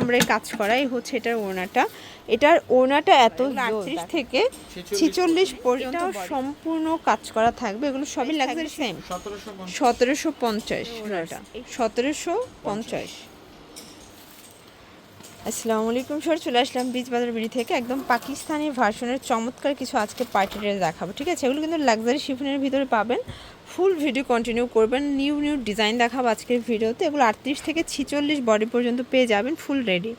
আমরা এই কাজ করা এই হচ্ছে এটার ওড়নাটা। এটার ওড়নাটা এত আটত্রিশ থেকে ছিচল্লিশ পর্যন্ত সম্পূর্ণ কাজ করা থাকবে। এগুলো সবই লাক্সারি সেম সতেরোশো সতেরোশো পঞ্চাশ ওড়নাটা। সতেরোশো পঞ্চাশ। আসসালামু আলাইকুম স্যার চলে আসলাম বীজ বাজার বিড়ি থেকে। একদম পাকিস্তানি ভার্সনের চমৎকার কিছু আজকে পার্টি ড্রেস দেখাবো। ঠিক আছে? এগুলো কিন্তু লাক্সারি শিফনের ভিতরে পাবেন। ফুল ভিডিও কন্টিনিউ করবেন। নিউ নিউ ডিজাইন দেখাবো আজকের ভিডিওতে। এগুলো আটত্রিশ থেকে ছিচল্লিশ বডি পর্যন্ত পেয়ে যাবেন ফুল রেডি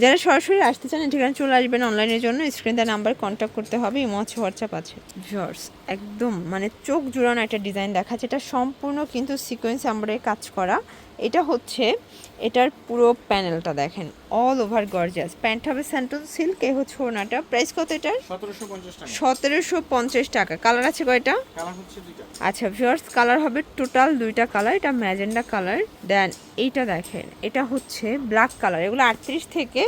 যারা সরাসরি আসতে চান ঠিকানা চলে আসবেন অনলাইনের জন্য। স্ক্রিন দেওয়া নাম্বার কন্ট্যাক্ট করতে হবে ইমো আছে হোয়াটসঅ্যাপ আছে। জর্স একদম মানে চোখ জুড়ানো একটা ডিজাইন দেখাচ্ছে। এটা সম্পূর্ণ কিন্তু সিকোয়েন্স আমরা কাজ করা। এটা হচ্ছে এটার পুরো প্যানেলটা দেখেন অল ওভার গর্জিয়াস প্যান্ট হবে স্যান্টন সিল্ক এ হচ্ছে ওনাটা। প্রাইস কত এটার? সতেরোশো পঞ্চাশ টাকা। কালার আছে কয়টা? আচ্ছা ভিউয়ার্স কালার হবে টোটাল দুইটা কালার এটা ম্যাজেন্ডা কালার দেন এইটা দেখেন এটা হচ্ছে ব্ল্যাক কালার এগুলো আটত্রিশ থেকে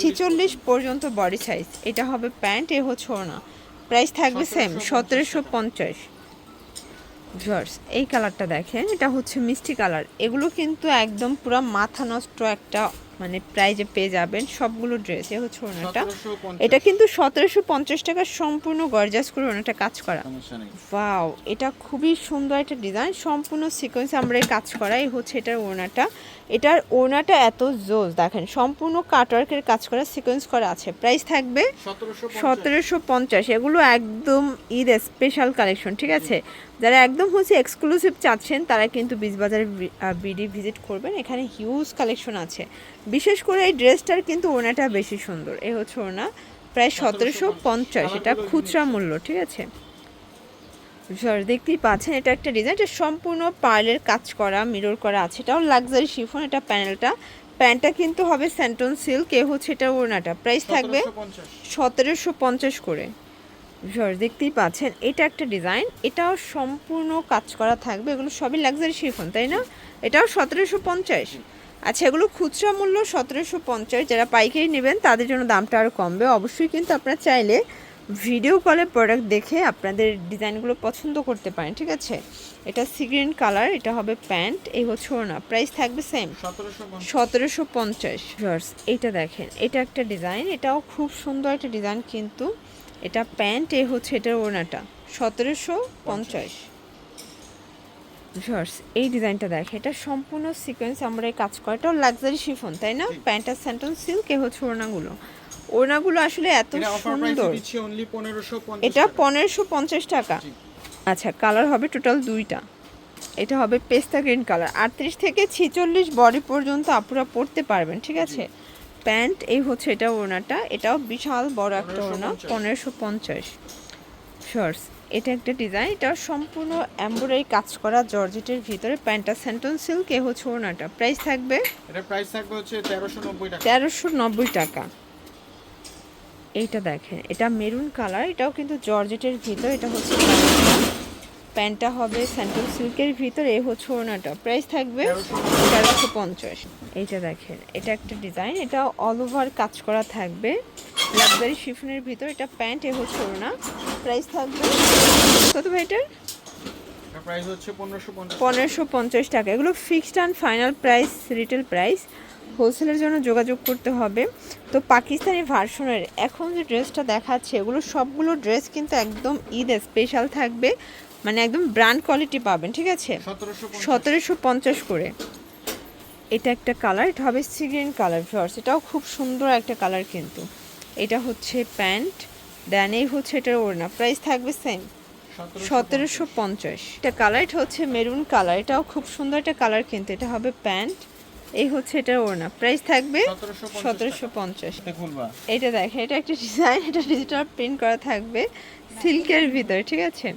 ছিচল্লিশ পর্যন্ত। বডি সাইজ এটা হবে প্যান্ট এ হচ্ছে না প্রাইস থাকবে সেম সতেরোশো পঞ্চাশ। ভিউয়ার্স এই কালারটা দেখেন এটা হচ্ছে মিষ্টি কালার এগুলো কিন্তু একদম পুরো মাথা নষ্ট একটা মানে প্রাইজে পেয়ে যাবেন সবগুলো ড্রেস এ হচ্ছে ওনাটা। এটা কিন্তু সতেরোশো পঞ্চাশ টাকা সম্পূর্ণ গর্জাস করে ওনাটা কাজ করা। ওয়াও এটা খুবই সুন্দর একটা ডিজাইন সম্পূর্ণ সিকোয়েন্স আমরা কাজ করা এই হচ্ছে এটার ওড়নাটা এটার ওড়নাটা এত জোস দেখেন সম্পূর্ণ কাটওয়ার্কের কাজ করা সিকোয়েন্স করা আছে। প্রাইস থাকবে সতেরোশো পঞ্চাশ। এগুলো একদম ঈদ স্পেশাল কালেকশন ঠিক আছে? যারা একদম হচ্ছে এক্সক্লুসিভ চাচ্ছেন তারা কিন্তু বীজবাজার বিডি ভিজিট করবেন। এখানে হিউজ কালেকশন আছে। বিশেষ করে এই ড্রেসটার কিন্তু ওনাটা বেশি সুন্দর। এ হচ্ছে ওনা প্রায় সতেরোশো পঞ্চাশ। এটা খুচরা মূল্য ঠিক আছে? সর দেখতেই পাচ্ছেন এটা একটা ডিজাইন এটা সম্পূর্ণ পার্লের কাজ করা মিরর করা আছে। এটাও লাক্সারি শিফন এটা প্যানেলটা প্যান্টটা কিন্তু হবে স্যান্টন সিল্ক এ হচ্ছে এটা ওড়নাটা প্রাইস থাকবে সতেরোশো পঞ্চাশ। করে। সর দেখতেই পাচ্ছেন এটা একটা ডিজাইন এটাও সম্পূর্ণ কাজ করা থাকবে। এগুলো সবই লাক্সারি শিফন তাই না? এটাও সতেরোশো পঞ্চাশ। আচ্ছা এগুলো খুচরা মূল্য সতেরোশো পঞ্চাশ। যারা পাইকারি নেবেন তাদের জন্য দামটা আরও কমবে। অবশ্যই কিন্তু আপনারা চাইলে ভিডিও কলে প্রোডাক্ট দেখে আপনাদের ডিজাইনগুলো পছন্দ করতে পারেন ঠিক আছে? এটা সিগ্রিন কালার এটা হবে প্যান্ট এই হচ্ছে ওনা প্রাইস থাকবে সেম সতেরোশো পঞ্চাশ। পঞ্চাশ। দেখেন এটা একটা ডিজাইন এটাও খুব সুন্দর একটা ডিজাইন কিন্তু। এটা প্যান্ট এ হচ্ছে এটার ওড়নাটা। সতেরোশো পঞ্চাশ। ভিউয়ার্স এই ডিজাইনটা দেখে এটা সম্পূর্ণ সিকোয়েন্স আমরা এই কাজ করা এটাও লাক্সারি শিফন তাই না? প্যান্টার স্যান্টন সিল্ক এ হচ্ছে ওড়নাগুলো। ওড়নাগুলো আসলে এত সুন্দর। এটা পনেরোশো পঞ্চাশ টাকা। আচ্ছা কালার হবে টোটাল দুইটা। এটা হবে পেস্তা গ্রিন কালার আটত্রিশ থেকে ছিচল্লিশ বডি পর্যন্ত আপুরা পরতে পারবেন ঠিক আছে? প্যান্ট এই হচ্ছে এটা ওড়নাটা। এটাও বিশাল বড় একটা ওড়না 1550 পনেরোশো পঞ্চাশ। শর্টস এটা একটা ডিজাইন এটা সম্পূর্ণ এমব্রয়ডারি কাজ করা জর্জেটের ভিতরে প্যান্টটা স্যান্টন সিল্ক এ হচ্ছে ওনাটা প্রাইস থাকবে? এটা প্রাইস থাকবে হচ্ছে তেরোশো নব্বই টাকা। তেরোশো নব্বই টাকা। এইটা দেখেন এটা মেরুন কালার এটাও কিন্তু জর্জেটের ভিতর এটা হচ্ছে প্যান্টটা। হবে স্যান্টন সিল্কের ভিতর হচ্ছে ওড়নাটা প্রাইস থাকবে তেরোশো পঞ্চাশ। এইটা দেখেন এটা একটা ডিজাইন এটা অল ওভার কাজ করা থাকবে। লাক্সারি শিফনের ভিতর এটা প্যান্ট এ হচ্ছে ওড়না প্রাইস থাকবে কত ভাই এটার? হচ্ছে পনেরোশো পঞ্চাশ। পনেরোশো পঞ্চাশ টাকা। এগুলো fixed and final price retail price হোলসেলের জন্য যোগাযোগ করতে হবে। তো পাকিস্তানি ভার্সনের এখন যে ড্রেসটা দেখাচ্ছে এগুলো সবগুলো ড্রেস কিন্তু একদম ঈদ স্পেশাল থাকবে। মানে একদম ব্র্যান্ড কোয়ালিটি পাবেন ঠিক আছে? সতেরোশো পঞ্চাশ। করে। এটা একটা কালার এটা হবে সিগ্রিন কালার ফ্লাওয়ার্স এটাও খুব সুন্দর একটা কালার কিন্তু। এটা হচ্ছে প্যান্ট দেন এই হচ্ছে এটার ওড়না। প্রাইস থাকবে সেম সতেরোশো পঞ্চাশ। এটা কালার এটা হচ্ছে মেরুন কালার এটাও খুব সুন্দর একটা কালার কিন্তু। এটা হবে প্যান্ট এই হচ্ছে এটার ওড়না। প্রাইস থাকবে সতেরোশো পঞ্চাশ এটা দেখেন এটা একটা ডিজাইন এটা ডিজিটাল প্রিন্ট করা থাকবে। সিল্কের ভিতরে ঠিক আছে?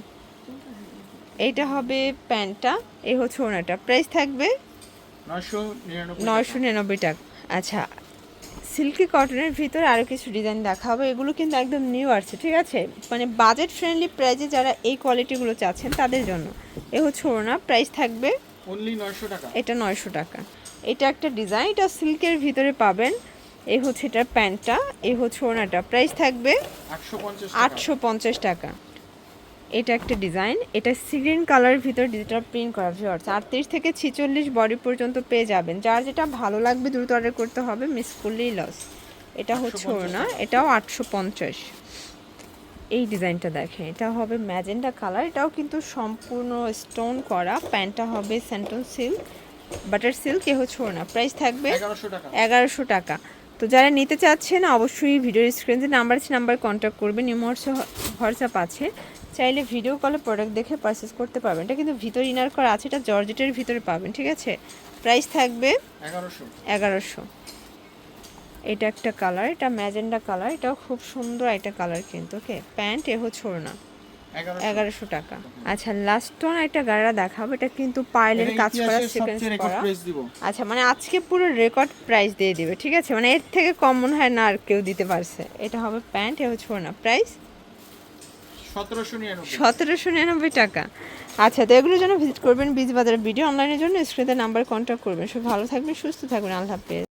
এইটা হবে প্যান্টটা এই হচ্ছে ওড়নাটা প্রাইস থাকবে নয়শো নিরানব্বই টাকা। আচ্ছা সিল্কি কটনের ভিতরে আরও কিছু ডিজাইন দেখাবো। এগুলো কিন্তু একদম নিউ আসছে ঠিক আছে? মানে বাজেট ফ্রেন্ডলি প্রাইজে যারা এই কোয়ালিটিগুলো চাচ্ছেন তাদের জন্য। এ হচ্ছে ওড়না প্রাইস থাকবে টাকা। এটা নয়শো টাকা। এটা একটা ডিজাইন এটা সিল্কের ভিতরে পাবেন। এই হচ্ছে এটার প্যান্টটা এই হচ্ছে ওড়নাটা প্রাইস থাকবে আটশো পঞ্চাশ টাকা। এটা একটা ডিজাইন। এটা সিগ্রিন কালারের ভিতর ডিজিটাল প্রিন্ট করা ভিওর্স আটত্রিশ থেকে ছিচল্লিশ বডি পর্যন্ত পেয়ে যাবেন। যার যেটা ভালো লাগবে দ্রুত অর্ডার করতে হবে মিস করলেই লস এটা হচ্ছে না এটাও আটশো পঞ্চাশ। এই ডিজাইনটা দেখেন এটা হবে ম্যাজেন্ডা কালার। এটাও কিন্তু সম্পূর্ণ স্টোন করা। প্যান্টটা হবে সেন্টন সিল্ক বাটার সিল্ক এ হচ্ছে না। প্রাইস থাকবে এগারোশো টাকা। তো যারা নিতে চাচ্ছেন অবশ্যই ভিডিওর স্ক্রিন যে নাম্বার আছে নাম্বার কন্ট্যাক্ট করবেন। ইমোটস হোয়াটসঅ্যাপ আছে। চাইলে ভিডিও কলে প্রোডাক্ট দেখে পারচেস করতে পারবেন। এটা কিন্তু ভিতর ইনার করা আছে এটা জর্জেটের ভিতরে পাবেন ঠিক আছে? প্রাইস থাকবে এগারোশো। এটা একটা কালার এটা ম্যাজেন্ডা কালার এটাও খুব সুন্দর একটা কালার কিন্তু ওকে? প্যান্ট এ হচ্ছে না এগারোশো টাকা। আচ্ছা লাস্ট ওয়ান একটা গাড়া দেখাবো এটা কিন্তু পার্লের কাজ করা সিকোয়েন্স করা। আচ্ছা মানে আজকে পুরো রেকর্ড প্রাইস দিয়ে দিবে ঠিক আছে? মানে এর থেকে কম মনে হয় না আর কেউ দিতে পারছে। এটা হবে প্যান্ট এ হচ্ছে না প্রাইস সতেরোশো নিরানব্বই। টাকা। আচ্ছা তো এগুলোর জন্য ভিজিট করবেন বীজ বাজারের ভিডিও অনলাইনের জন্য স্ক্রিনে নাম্বার কন্ট্যাক্ট করবেন। সব ভালো থাকবেন, সুস্থ থাকবেন, আল্লাহ হাফেজ।